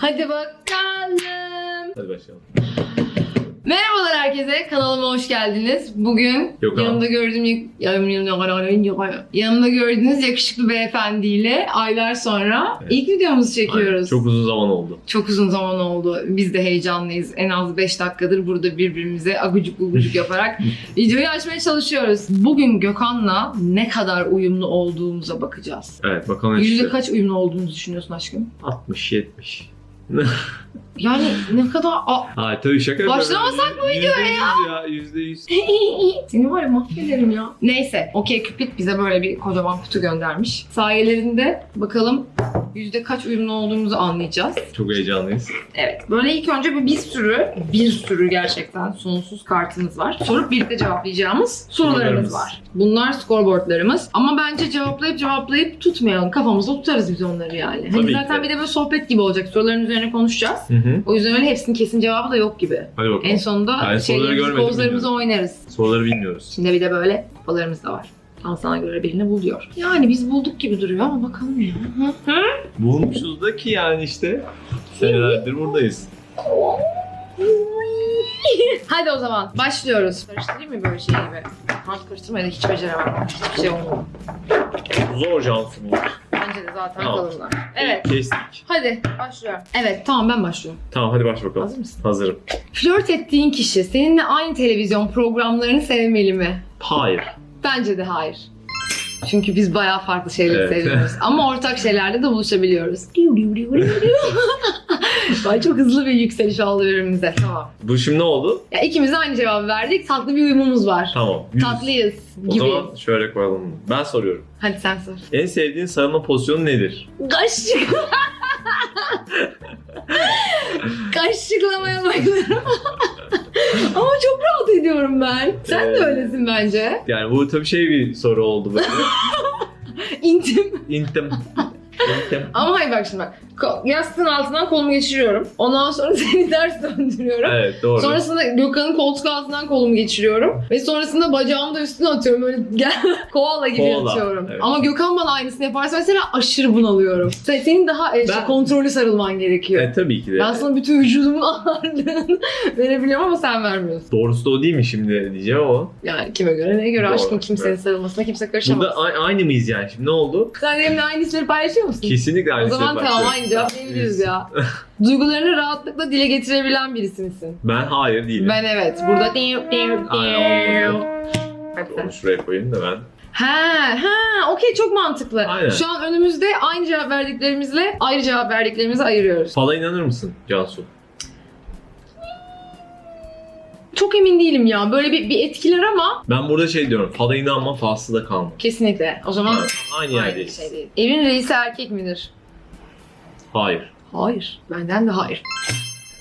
Hadi bakalım. Hadi başlayalım. Merhabalar herkese. Kanalıma hoş geldiniz. Bugün Yok abi. yanımda gördüğüm yanımda, gördüğünüz yakışıklı beyefendiyle aylar sonra Evet. ilk videomuzu Aynen. çekiyoruz. Çok uzun zaman oldu. Çok uzun zaman oldu. Biz de heyecanlıyız. En az 5 dakikadır burada birbirimize agucuk gugucuk yaparak videoyu açmaya çalışıyoruz. Bugün Gökhan'la ne kadar uyumlu olduğumuza bakacağız. Evet bakalım Yüzde kaç uyumlu olduğumuzu düşünüyorsun aşkım? 60-70. Yani ne kadar... Aa, Hayır tabii şaka. Başlamasak mı videoya ya? Yüzde yüz. Seni var ya mahvederim ya. Neyse. Okey Cupid bize böyle bir kocaman kutu göndermiş. Sayelerinde bakalım yüzde kaç uyumlu olduğumuzu anlayacağız. Çok heyecanlıyız. Evet. Böyle ilk önce bir, bir sürü, bir sürü gerçekten sonsuz kartımız var. Sorup birlikte cevaplayacağımız sorularımız var. Bunlar scoreboardlarımız. Ama bence cevaplayıp cevaplayıp tutmayalım. Kafamızda tutarız biz onları yani. Hani Tabii ki zaten de. bir de böyle sohbet gibi olacak. Soruların üzerine konuşacağız. Hı hı. O yüzden öyle hepsinin kesin cevabı da yok gibi. Hadi bakalım. En sonunda Ben soruları görmedim, pozlarımızı bilmiyorum. oynarız. Soruları bilmiyoruz. Şimdi bir de böyle kupalarımız da var. Al sana göre birini bul diyor. Yani biz bulduk gibi duruyor ama bakalım ya. Hı? Hı? Bulmuşuz da ki yani işte. Senelerdir buradayız. Hadi o zaman başlıyoruz. Karıştırayım mı böyle şey gibi? Artık karıştırmayı da hiç beceremem. Hiçbir şey olmadı. Zor Cansu bu. Bence de zaten Tamam. kalınlar. Evet. Kestik. Hadi başlıyorum. Evet tamam ben başlıyorum. Tamam hadi baş bakalım. Hazır mısın? Hazırım. Flört ettiğin kişi seninle aynı televizyon programlarını sevmeli mi? Hayır. Bence de hayır. Çünkü biz bayağı farklı şeyleri Evet. seviyoruz. Ama ortak şeylerde de buluşabiliyoruz. Vay çok hızlı bir yükseliş oldu birbirimize. Tamam. Bu şimdi ne oldu? Ya ikimiz de aynı cevabı verdik. Tatlı bir uyumumuz var. Tamam. yüz. Tatlıyız O gibi. zaman şöyle koyalım. Ben soruyorum. Hadi sen sor. En sevdiğin sarılma pozisyonu nedir? Kaşık. Kaşıklamaya bayılırım. Ama çok rahat ediyorum ben. Sen de Evet. öylesin bence. Yani bu tabii şey bir soru oldu böyle. İntim. İntim. Ama hayır bak şimdi bak. Ko- Yastığın altından kolumu geçiriyorum. Ondan sonra seni ters döndürüyorum. Evet doğru. Sonrasında Gökhan'ın koltuk altından kolumu geçiriyorum. Ve sonrasında bacağımı da üstüne atıyorum. Böyle gel koala gibi Koala, yatıyorum. evet. Ama Gökhan bana aynısını yaparsa mesela aşırı bunalıyorum. Sen- Senin daha e, şey, Ben- kontrollü sarılman gerekiyor. Evet tabii ki de. Ben sana bütün vücudumun ağırlığını verebiliyorum ama sen vermiyorsun. Doğrusu da o değil mi şimdi diyeceğim ama. Yani kime göre neye göre Doğru, aşkın kimsenin evet. sarılmasına kimse karışamaz. Burada a- aynı mıyız yani şimdi ne oldu? Sen benimle aynı hisleri paylaşıyor musun? Kesinlikle aynı o zaman şey tamam başlıyor. aynı cevap diyebiliriz ya. Duygularını rahatlıkla dile getirebilen birisi misin? Ben hayır değilim. Ben evet. Burada Aynen, olmadı. Onu şuraya koyayım da ben. Ha, ha, okey çok mantıklı. Aynen. Şu an önümüzde aynı cevap verdiklerimizle ayrı cevap verdiklerimizi ayırıyoruz. Fala inanır mısın Cansu? Çok emin değilim ya. Böyle bir, bir etkiler ama Ben burada şey diyorum. Fala inanma falsı da kalma. kesinlikle. O zaman Evet, aynı aynı yerdeyiz. şey değil. Evin reisi erkek midir? Hayır. Hayır. Benden de hayır.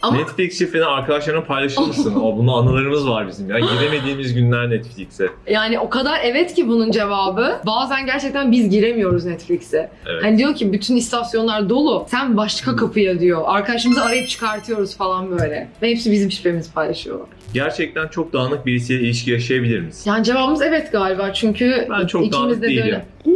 Ama Netflix şifreni arkadaşlarına paylaşır mısın? o bunun anılarımız var bizim ya. Giremediğimiz günler Netflix'e. yani o kadar evet ki bunun cevabı. Bazen gerçekten biz giremiyoruz Netflix'e. Evet. Hani diyor ki bütün istasyonlar dolu. Sen başka kapıya diyor. Arkadaşımızı arayıp çıkartıyoruz falan böyle. Ve hepsi bizim şifremizi paylaşıyorlar. Gerçekten çok dağınık birisiyle ilişki yaşayabilir misin? Yani cevabımız evet galiba çünkü Ben çok ikimiz dağınık de değilim. dönem.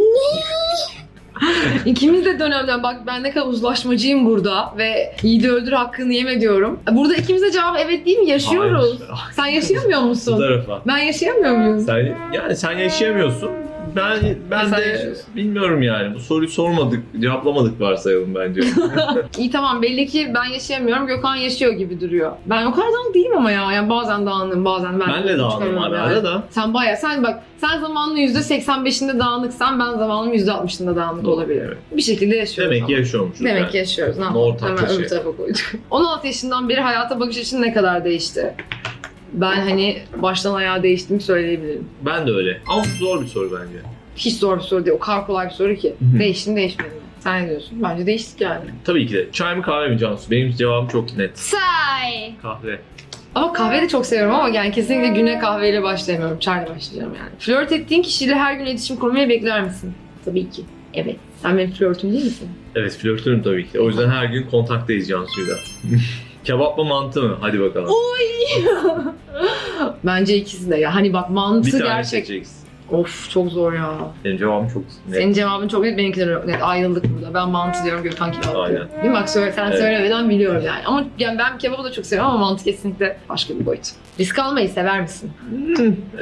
İkimiz de dönemden bak ben ne kadar uzlaşmacıyım burada ve yiğidi öldür hakkını yeme diyorum. Burada ikimiz de cevap evet değil mi? Yaşıyoruz. Hayır. Sen yaşayamıyor Bu musun? tarafa. Ben yaşayamıyor muyum? Sen, yani sen yaşayamıyorsun. Ben ben Sen de yaşıyorsun. bilmiyorum yani. Bu soruyu sormadık, cevaplamadık varsayalım bence. İyi tamam belli ki ben yaşayamıyorum. Gökhan yaşıyor gibi duruyor. Ben o kadar dağınık değilim ama ya. Yani bazen dağınığım bazen ben. ben de dağınım çıkamıyorum da. Sen baya sen bak sen zamanın %85'inde dağınıksan ben zamanın %60'ında dağınık Doğru, olabilirim. evet. Bir şekilde yaşıyoruz Demek ki ama. yaşıyormuşuz Demek yani. ki yaşıyoruz. Ne Ortak yapalım? Hemen taşı. öbür tarafa koyduk. 16 yaşından beri hayata bakış açın ne kadar değişti? Ben hani baştan ayağa değiştiğimi söyleyebilirim. Ben de öyle. Ama zor bir soru bence. Hiç zor bir soru değil. O kadar kolay bir soru ki. Hı değişmedin mi? Sen ne diyorsun? Bence değiştik yani. Tabii ki de. Çay mı kahve mi Cansu? Benim cevabım çok net. Say. Kahve. Ama kahve de çok seviyorum ama yani kesinlikle güne kahveyle başlayamıyorum. Çayla başlayacağım yani. Flört ettiğin kişiyle her gün iletişim kurmayı bekler misin? Tabii ki. Evet. Sen benim flörtüm değil misin? Evet flörtörüm tabii ki. O yüzden her gün kontaktayız Cansu'yla. Kebap mı mantı mı? Hadi bakalım. Bence ikisi de ya. Hani bak bir mantı tane gerçek. seçeceksin. Of çok zor ya. Benim cevabım çok net. Senin cevabın çok net, benimki de çok net. Ayrıldık burada. Ben mantı diyorum, Gökhan kebap diyor. Aynen. Değil mi? Bak söyle, sen Evet. söylemeden biliyorum yani. Ama yani ben kebabı da çok seviyorum ama mantı kesinlikle başka bir boyut. Risk almayı sever misin?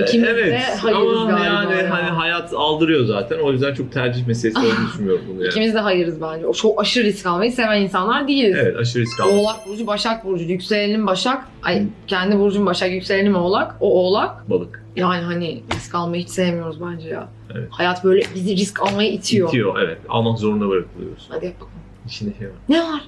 İkimiz de hayırız Ama galiba yani ya. hani hayat aldırıyor zaten. O yüzden çok tercih meselesi olduğunu düşünmüyorum bunu yani. İkimiz de hayırız bence. O çok aşırı risk almayı seven insanlar değiliz. Evet aşırı risk almış. Oğlak burcu, Başak burcu, yükselenim Başak. Ay kendi burcum Başak, yükselenim Oğlak. O Oğlak. Balık. Yani hani risk almayı hiç sevmiyoruz bence ya. Evet. Hayat böyle bizi risk almaya itiyor. İtiyor evet. Almak zorunda bırakılıyoruz. Hadi yap bakalım. İçinde şey var. Ne var?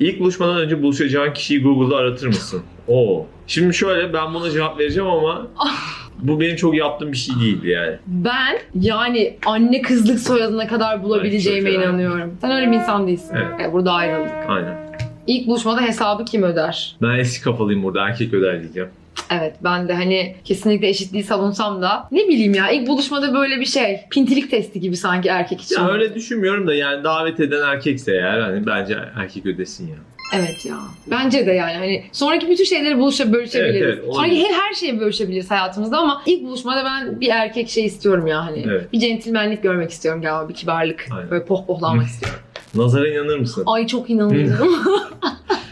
İlk buluşmadan önce buluşacağın kişiyi Google'da aratır mısın? Oo. Şimdi şöyle ben buna cevap vereceğim ama bu benim çok yaptığım bir şey değildi yani. Ben yani anne kızlık soyadına kadar bulabileceğime çok inanıyorum. Sen öyle bir insan değilsin. Evet. Evet, burada ayrıldık. Aynen. İlk buluşmada hesabı kim öder? Ben eski kafalıyım burada erkek öder diyeceğim. Evet ben de hani kesinlikle eşitliği savunsam da ne bileyim ya ilk buluşmada böyle bir şey pintilik testi gibi sanki erkek için. Ya öyle düşünmüyorum da yani davet eden erkekse eğer hani bence erkek ödesin ya. Evet ya. Bence de yani hani sonraki bütün şeyleri buluşa bölüşebiliriz. Evet, evet, olabilir. Sanki her, her şeyi bölüşebiliriz hayatımızda ama ilk buluşmada ben bir erkek şey istiyorum ya hani. Evet. Bir centilmenlik görmek istiyorum galiba bir kibarlık. Aynen. Böyle pohpohlanmak istiyorum. Nazara inanır mısın? Ay çok inanıyorum.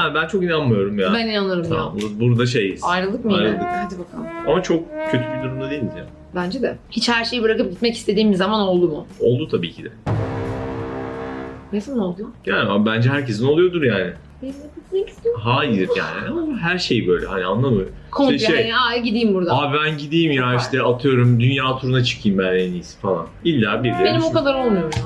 Yani ben çok inanmıyorum ya. ben inanırım Tamam ya. bu- burada şeyiz. Ayrıldık mı yine? Ayrıldık. Hadi bakalım. Ama çok kötü bir durumda değiliz ya. Bence de. Hiç her şeyi bırakıp gitmek istediğim bir zaman oldu mu? Oldu tabii ki de. Ne zaman oldu? Yani ama bence herkesin oluyordur yani. Benim gitmek istiyorum. Hayır yani ama her şey böyle hani anlamıyorum. Komple Şey, şey. hani ay gideyim buradan. Abi ben gideyim ya işte atıyorum dünya turuna çıkayım ben en iyisi falan. İlla birileri Benim o kadar olmuyor ya.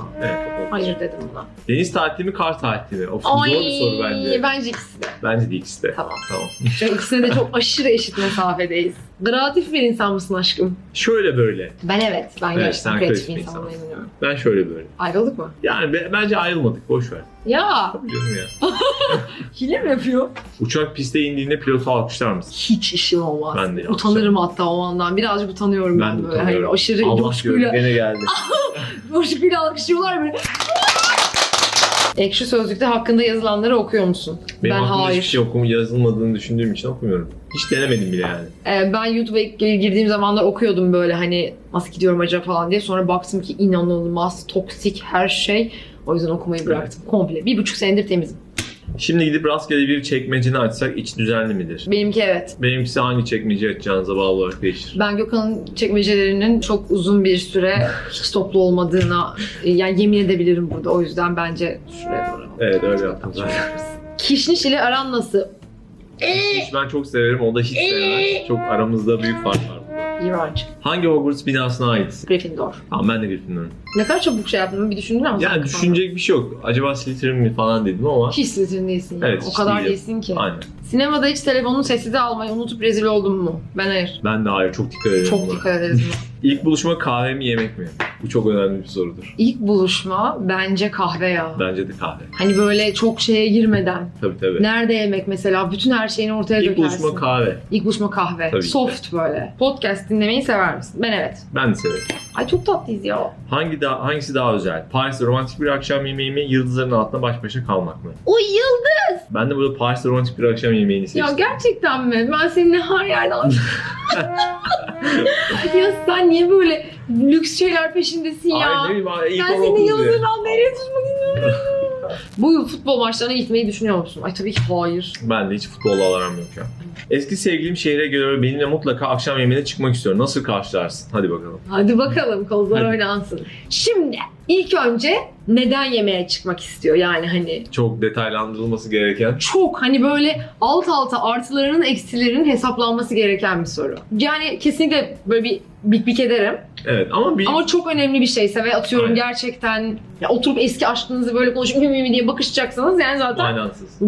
Hayır dedim buna. Deniz tatili mi kar tatili mi? Of, zor bir soru bence. Bence ikisi de. Bence de ikisi de. Tamam. Tamam. Çünkü ikisine de çok aşırı eşit mesafedeyiz. Kreatif bir insan mısın aşkım? Şöyle böyle. Ben evet. Ben Evet, sen kreatif bir kreatif bir insan olduğuna inanıyorum. Ben şöyle böyle. Ayrıldık mı? Yani be- bence ayrılmadık. Boş ver. Ya Tabii canım ya. hile mi yapıyor? Uçak piste indiğinde pilotu alkışlar mısın? Hiç işim olmaz. Ben de yapacağım. Utanırım hatta o andan. Birazcık utanıyorum ben, Ben de böyle. utanıyorum. Hani aşırı Allah coşkuyla, gene geldi. coşkuyla alkışlıyorlar böyle. Ekşi Sözlük'te hakkında yazılanları okuyor musun? Benim ben hayır. hiçbir şey okum yazılmadığını düşündüğüm için okumuyorum. Hiç denemedim bile yani. Ee, ben YouTube'a ilk girdiğim zamanlar okuyordum böyle hani nasıl gidiyorum acaba falan diye. Sonra baktım ki inanılmaz toksik her şey. O yüzden okumayı bıraktım komple. Bir buçuk senedir temizim. Şimdi gidip rastgele bir çekmeceni açsak iç düzenli midir? Benimki evet. Benimkisi hangi çekmece açacağınıza bağlı olarak değişir. Ben Gökhan'ın çekmecelerinin çok uzun bir süre hiç toplu olmadığına yani yemin edebilirim burada. O yüzden bence şuraya doğru. Evet öyle yaptım zaten. Kişniş ile aran nasıl? Hiç ben çok severim, o da hiç sevmez. Çok aramızda büyük fark var. İğrenç. Hangi Hogwarts binasına ait? Gryffindor. Tamam ben de Gryffindor'um. Ne kadar çabuk şey yaptın bir düşündün ama. Yani düşünecek bir şey yok. Acaba Slytherin mi falan dedim ama. Hiç Slytherin değilsin. Evet, o hiç kadar değilim. değilsin ki. Aynen. Sinemada hiç telefonunu sessize almayı unutup rezil oldun mu? Ben hayır. Ben de hayır çok dikkat ederim Çok buna. dikkat ederiz buna. İlk buluşma kahve mi yemek mi? Bu çok önemli bir sorudur. İlk buluşma bence kahve ya. Bence de kahve. Hani böyle çok şeye girmeden. Tabii tabii. Nerede yemek mesela? Bütün her şeyini ortaya İlk dökersin. buluşma kahve. İlk buluşma kahve. Tabii ki. Soft böyle. Podcast dinlemeyi sever misin? Ben evet. Ben de severim. Ay çok tatlıyız ya. Hangi daha, hangisi daha özel? Paris'te romantik bir akşam yemeği mi? Yıldızların altında baş başa kalmak mı? O yıl. Ben de burada Paris'te romantik bir akşam yemeğini Ya seçtim. gerçekten mi? Ben seninle her yerden... ya sen niye böyle lüks şeyler peşindesin ya? Ay ne bileyim abi, Ben okudum yıldızın diye. nereye tutmak istiyorum. Bu yıl futbol maçlarına gitmeyi düşünüyor musun? Ay tabii ki hayır. Ben de hiç futbolla aram yok ya. Eski sevgilim şehre geliyor ve benimle mutlaka akşam yemeğine çıkmak istiyor. Nasıl karşılarsın? Hadi bakalım. Hadi bakalım kozlar Hadi. oynansın. Şimdi ilk önce neden yemeğe çıkmak istiyor? Yani hani Çok detaylandırılması gereken. çok hani böyle alt alta artılarının eksilerinin hesaplanması gereken bir soru. Yani kesinlikle böyle bir bik bik ederim. Evet ama bir Ama çok önemli bir şeyse ve atıyorum Aynen. gerçekten ya oturup eski aşkınızı böyle konuşup mü diye bakışacaksanız yani zaten manasız.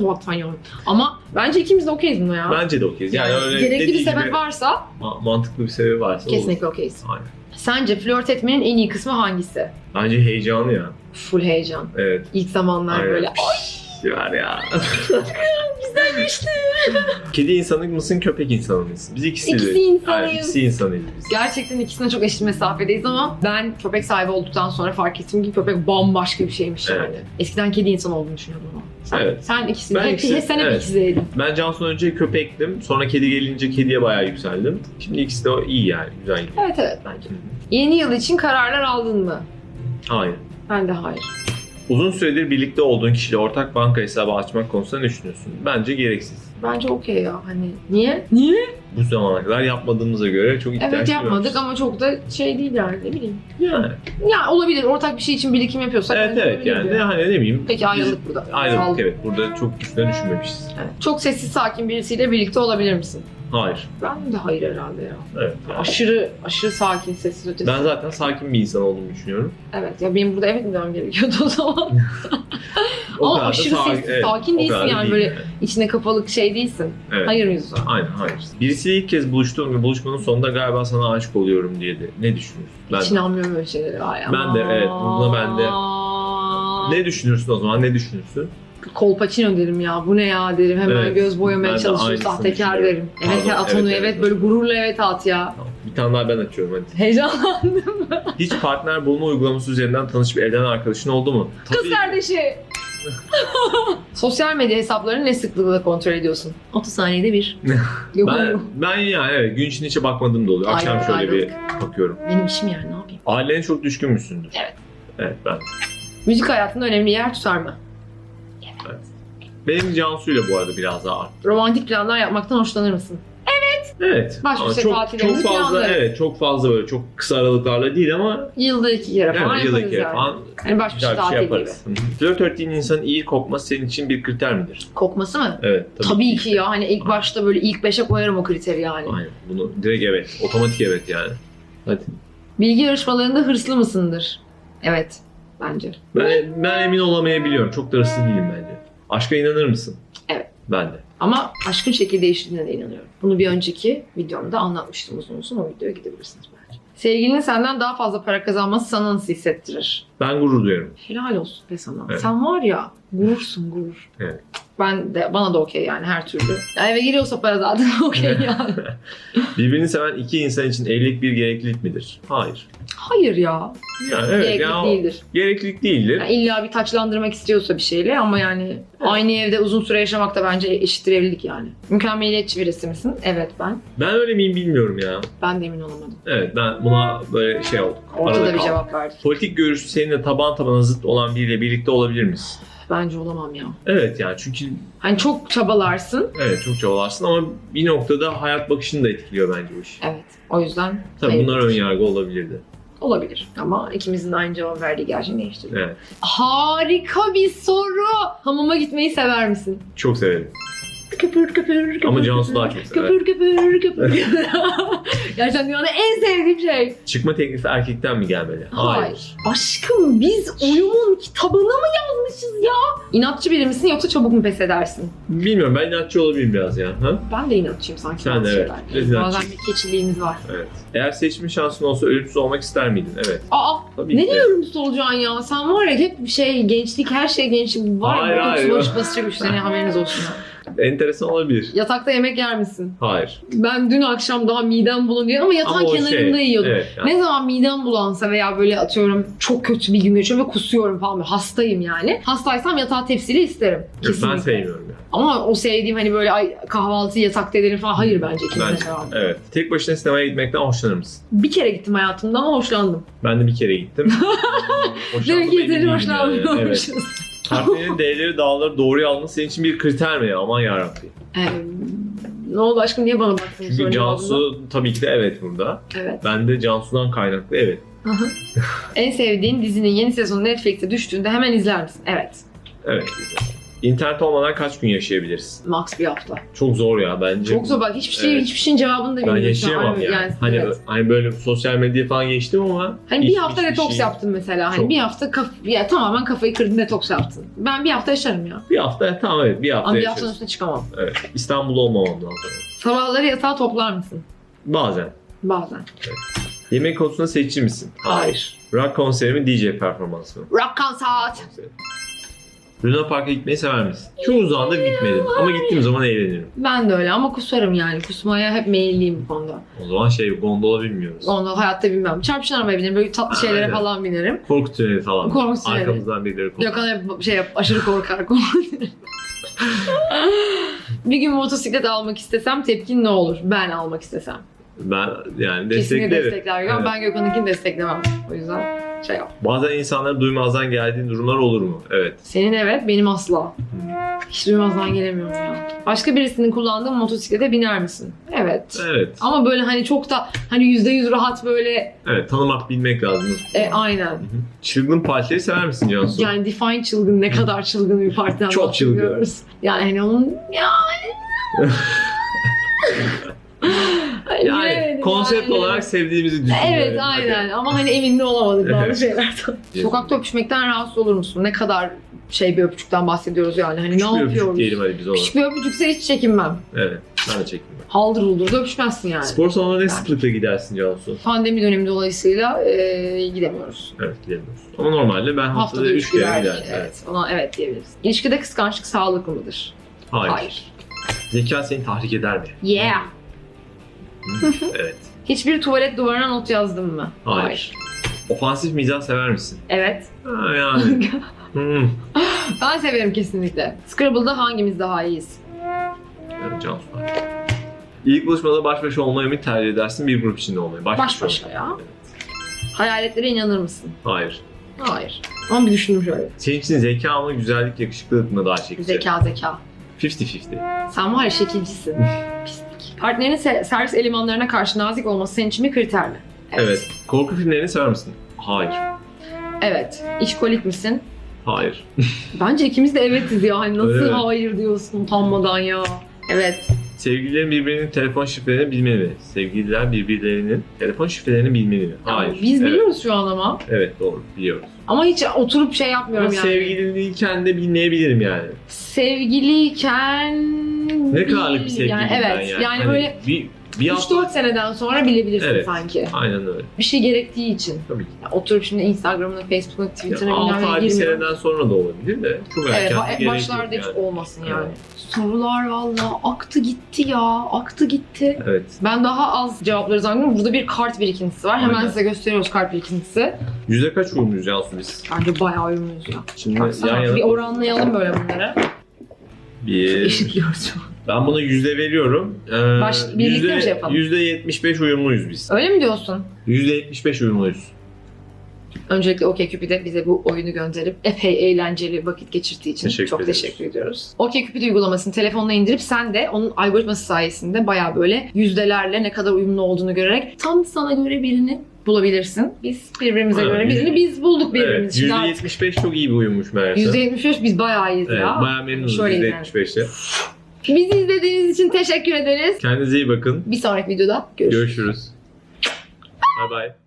zaten yani. Ama bence ikimiz de okeyiz buna ya. Bence de okeyiz. Yani, Yani öyle gerekli bir sebep gibi varsa ma- mantıklı bir sebebi varsa olur. kesinlikle okeyiz. Aynen. Sence flört etmenin en iyi kısmı hangisi? Bence heyecanı ya. Full heyecan. Evet. İlk zamanlar Aynen. böyle Pişt var ya. Kedi insanı mısın, köpek insanı mısın? Biz ikisi İkisi de. insanıyız. Aynen, ikisi insanıyız biz. Gerçekten ikisine çok eşit mesafedeyiz ama ben köpek sahibi olduktan sonra fark ettim ki köpek bambaşka bir şeymiş Evet. yani. Eskiden kedi insan olduğunu düşünüyordum ama. Sen, Evet. sen ikisini, Ben hep, ikisi- sen hep evet. ikisiydin. Ben Cansu'dan önce köpektim. Sonra kedi gelince kediye bayağı yükseldim. Şimdi ikisi de iyi yani. Güzel gidiyor. Evet evet bence. Yeni yıl için kararlar aldın mı? Hayır. Ben de hayır. Uzun süredir birlikte olduğun kişiyle ortak banka hesabı açmak konusunda ne düşünüyorsun? Bence gereksiz. Bence okey ya. Hani niye? Niye? Bu zamana kadar yapmadığımıza göre çok ihtiyaç Evet yapmadık duymamışız. ama çok da şey değil yani ne bileyim. Yani. Ya olabilir ortak bir şey için birikim yapıyorsak. Evet evet yani de hani ne bileyim. Peki ayrıldık burada. Ol. evet. Burada çok üstüne düşünmemişiz. Evet. Çok sessiz sakin birisiyle birlikte olabilir misin? Hayır. Ben de hayır herhalde ya. Evet. yani. Aşırı aşırı sakin sessiz ötesi. Ben zaten sakin bir insan olduğumu düşünüyorum. Evet ya benim burada evet demem gerekiyordu o zaman. O Ama aşırı sa- sessiz, sakin o değilsin yani, değil böyle- İçine kapalı şey değilsin. Evet. Hayır yüzü. Aynen hayır. Birisiyle ilk kez buluştuğum ve buluşmanın sonunda galiba sana aşık oluyorum diye de. Ne düşünüyorsun? Ben Hiç inanmıyorum öyle şeylere. Ay, Ben de, evet, bunda ben de. Ne düşünürsün o zaman? Ne düşünürsün? Kolpaçino derim ya. Bu ne ya derim. Hemen Evet. göz boyamaya Ben de çalışıyor. aynısını Sahtekar düşünüyorum. derim. Evet Pardon, ya at onu evet, evet, evet. böyle gururla evet at ya. Tamam. Bir tane daha ben açıyorum hadi. Heyecanlandım. Hiç partner bulma uygulaması üzerinden tanışıp evlenen arkadaşın oldu mu? Kız kardeşi. Sosyal medya hesaplarını ne sıklıkla kontrol ediyorsun? 30 saniyede bir. Yok Ben, ben yani evet gün içinde hiç bakmadığım da oluyor. Akşam Aynen, şöyle bir bakıyorum. Benim işim yani ne yapayım? Ailene çok düşkün müsündür? Evet. Evet ben. Müzik hayatında önemli yer tutar mı? Benim Cansu'yla bu arada biraz daha arttı. Romantik planlar yapmaktan hoşlanır mısın? Evet. Baş Ama başa çok, tatillerimizi çok fazla planlarız. evet çok fazla böyle çok kısa aralıklarla değil ama Yılda iki kere falan yani yılda iki kere yani. falan Yani baş başa güzel bir tatil şey gibi. yaparız. Hı hı. Flört ettiğin insanın iyi kokması senin için bir kriter midir? Kokması mı? Evet. Tabii, ki ya. Hani ilk başta böyle ilk beşe koyarım o kriteri yani. Aynen. Bunu direkt evet. Otomatik evet yani. Hadi. Bilgi yarışmalarında hırslı mısındır? Evet. Bence. Ben, ben emin olamayabiliyorum. Çok da hırslı değilim bence. Aşka inanır mısın? Evet. Ben de. Ama aşkın şekil değiştirdiğine de inanıyorum. Bunu bir önceki videomda anlatmıştım uzun uzun. O videoya gidebilirsiniz bence. Sevgilinin senden daha fazla para kazanması sana nasıl hissettirir? Ben gurur duyuyorum. Helal olsun be sana. Evet. Sen var ya gurursun gurur. Evet. Ben de bana da okey yani her türlü. Ya eve giriyorsa para zaten okey yani. Birbirini seven iki insan için evlilik bir gereklilik midir? Hayır. Hayır ya. Yani evet, Gerekli yani değildir. gereklilik değildir. Yani illa bir taçlandırmak istiyorsa bir şeyle ama yani aynı evde uzun süre yaşamak da bence eşittir evlilik yani. Mükemmeliyetçi birisi misin? Evet ben. Ben öyle miyim bilmiyorum ya. Ben de emin olamadım. Evet ben buna böyle şey olduk. Ortada bir kaldım. cevap verdik. Politik görüşü seninle taban tabana zıt olan biriyle birlikte olabilir misin? Bence olamam ya. Evet yani çünkü Hani çok çabalarsın. evet çok çabalarsın ama bir noktada hayat bakışını da etkiliyor bence bu iş. Evet. O yüzden Tabii hayır. bunlar ön yargı olabilirdi. olabilir. Ama ikimizin de aynı cevap verdiği gerçeğini değiştirdi. Evet. Harika bir soru. Hamama gitmeyi sever misin? Çok severim. Köpür köpür köpür. Ama Cansu daha çok sever. Köpür köpür köpür. Gerçekten dünyada en sevdiğim şey. Çıkma teklifi erkekten mi gelmeli? Hayır. Aşkım biz uyumun kitabını mı yazmışız ya? İnatçı biri misin yoksa çabuk mu pes edersin? Bilmiyorum ben inatçı olabilirim biraz ya. Ha? Ben de inatçıyım sanki. Sen de evet, biraz inatçı. Bazen bir keçiliğimiz var. Evet. Eğer seçme şansın olsa ölümsüz olmak ister miydin? Evet. Aa Tabii ne ki. diyorum solacaksın ya? Sen var ya hep bir şey gençlik her şey gençlik var Hayır, ya. hayır, basacak üstüne haberiniz olsun. Enteresan olabilir. Yatakta yemek yer misin? Hayır. Ben dün akşam daha midem bulanıyor ama yatağın Ama o kenarında şey, yiyordum. Evet. yani Ne zaman midem bulansa veya böyle atıyorum çok kötü bir gün geçiyorum ve kusuyorum falan böyle hastayım yani. Hastaysam yatağı tepsiyle isterim. yok, ben Kesinlikle. sevmiyorum ya. Ama o sevdiğim hani böyle ay kahvaltı yatakta edelim falan hayır bence kimse Bence. Evet. Tek başına sinemaya gitmekten hoşlanır mısın? Bir kere gittim hayatımda ama hoşlandım. Ben de bir kere gittim. Demek ki Hoşlandım, yeterince emin değilim yani. hoşlanmıyormuşuz. Evet. Partnerin değerleri dağları doğruya alması senin için bir kriter mi ya? Aman yarabbim. Ee, ne oldu aşkım niye bana baktın? Çünkü Cansu tabii ki de evet burada. Evet. Ben de Cansu'dan kaynaklı evet. en sevdiğin dizinin yeni sezonu Netflix'e düştüğünde hemen izler misin? Evet. Evet güzel. İnternet olmadan kaç gün yaşayabiliriz? Max bir hafta. Çok zor ya bence. Çok zor bak hiçbir şey Evet. hiçbir şeyin cevabını da Ben bilmiyorum. an. yaşayamam yani. Hani, evet. hani böyle sosyal medya falan geçtim ama Hani bir hiç- hafta hiçbir detoks şey- yaptın mesela. Hani Çok. bir hafta kaf ya tamamen kafayı kırdın detoks yaptın. Ben bir hafta yaşarım ya. Bir hafta tamam evet bir hafta Ama bir haftanın üstüne çıkamam. Evet. İstanbul'da olmamam lazım. Sabahları yatağa toplar mısın? Bazen. Bazen. Yemek konusunda seçici misin? Hayır. Rock konseri mi DJ performansı mı? Rock saat. Luna Park'a gitmeyi sever misin? Çok uzun zamandır gitmedim ama gittiğim zaman eğlenirim. Ben de öyle ama kusarım yani. Kusmaya hep meyilliyim bu konuda. O zaman şey gondola bilmiyoruz. Onu hayatta bilmem. Çarpışan arabaya binerim. Böyle tatlı şeylere Aynen. falan binerim. Korku tüneli falan. Korku tüneli. Arkamızdan birileri korkuyor. Gökhan hep şey yap, aşırı korkar. bir gün motosiklet almak istesem tepkin ne olur? Ben almak istesem. Ben yani Kesinlikle desteklerim. destekler. Gökhan. Evet. Ben Gökhan'ınkini desteklemem. O yüzden şey yap. Bazen insanlara duymazdan geldiğin durumlar olur mu? Evet. Senin evet, benim asla. Hiç duymazdan gelemiyorum ya. Başka birisinin kullandığı motosiklete biner misin? Evet. Evet. Ama böyle hani çok da hani yüzde yüz rahat böyle Evet tanımak bilmek lazım. e, aynen. Çılgın partileri sever misin Cansu? Yani Define çılgın ne kadar çılgın bir partiden Çok çılgın. bahsediyoruz. Yani hani onun yani Yani konsept yani. olarak sevdiğimizi düşünüyorum. Evet aynen ama hani emin de olamadık bazı şeylerden. Sokakta öpüşmekten rahatsız olur musun? Ne kadar şey bir öpücükten bahsediyoruz yani. Hani Küçük ne bir öpücük yapıyoruz? diyelim hadi biz ona. Küçük bir öpücükse hiç çekinmem. Evet. Ben de çektim. Haldır uldur da öpüşmezsin yani. Spor salonuna ne sıklıkla gidersin Cansu? Pandemi dönemi dolayısıyla e, gidemiyoruz. Evet gidemiyoruz. Ama normalde ben haftada Haftada 3 üç kere giderdik. giderim. Evet. Evet. Ona evet diyebiliriz. İlişkide kıskançlık sağlıklı mıdır? Hayır. Zeka seni tahrik eder mi? Yeah. Evet. Hiçbir tuvalet duvarına not yazdın mı? Hayır. Ofansif mizah sever misin? Evet. Ha, yani. Hmm. Ben severim kesinlikle. Scrabble'da hangimiz daha iyiyiz? Evet, Cansu. İlk buluşmada baş başa olmayı mı tercih edersin bir grup içinde olmayı? Baş, Baş başa ya. Evet. Hayaletlere inanır mısın? Hayır. Hayır. Ama bir düşündüm şöyle. Senin için zeka mı, güzellik, yakışıklılık mı daha çekici? Zeka zeka. 50-50. Sen var ya şekilcisin. Partnerin se- servis elemanlarına karşı nazik olması senin için bir kriter mi? Evet. Korku filmlerini sever misin? Hayır. Evet. İşkolik misin? Hayır. Bence ikimiz de evetiz ya. Hani nasıl mi? hayır diyorsun utanmadan ya. Evet. Sevgililerin birbirinin telefon şifrelerini bilmeli mi? Sevgililer birbirlerinin telefon şifrelerini bilmeli mi? Hayır. Biz evet. biliyoruz şu an ama. Evet doğru biliyoruz. Ama hiç oturup şey yapmıyorum Ama yani. sevgiliyken de bilmeyebilirim yani. Sevgiliyken... Ne kadarlık bir sevgiliyim yani, evet. yani. Yani Hani böyle bir, bir hafta... 3-4 seneden sonra bilebilirsin Evet. sanki. Aynen öyle. Bir şey gerektiği için. Tabii ki. Oturup şimdi Instagram'ına, Facebook'una, Twitter'ına 6 bilmem ay neye bir seneden sonra da olabilir de çok erken Evet, gerek yok başlarda hiç yani. olmasın yani. Evet. Sorular valla aktı gitti ya, aktı gitti. Evet. Ben daha az cevapları zannediyorum. Burada bir kart birikintisi var. Hemen Aynen. size gösteriyoruz kart birikintisi. Yüzde kaç uyumluyuz Cansu biz? Bence bayağı uyumluyuz ya. Şimdi Baksana, yan yana... bir oranlayalım böyle bunları. Bir... Eşitliyoruz. Ben buna yüzde veriyorum. Ee, Baş- birlikte mi şey yapalım? Yüzde 75 uyumluyuz biz. Öyle mi diyorsun? Yüzde 75 uyumluyuz. Öncelikle OkCupid'e bize bu oyunu gönderip epey eğlenceli vakit geçirdiği için Teşekkür çok ederiz. teşekkür ediyoruz. OkCupid uygulamasını telefonuna indirip sen de onun algoritması sayesinde bayağı böyle yüzdelerle ne kadar uyumlu olduğunu görerek tam sana göre birini bulabilirsin. Biz birbirimize Ha, göre yüz- birini biz bulduk birbirimiz Evet. için. Yüzde Artık 75 çok iyi bir uyummuş meğerse. %75 biz bayağı iyiyiz Evet, ya. bayağı memnunuz Şöyle yüzde yani. 75'te. Bizi izlediğiniz için teşekkür ederiz. Kendinize iyi bakın. Bir sonraki videoda görüşürüz. Görüşürüz. Bay bay.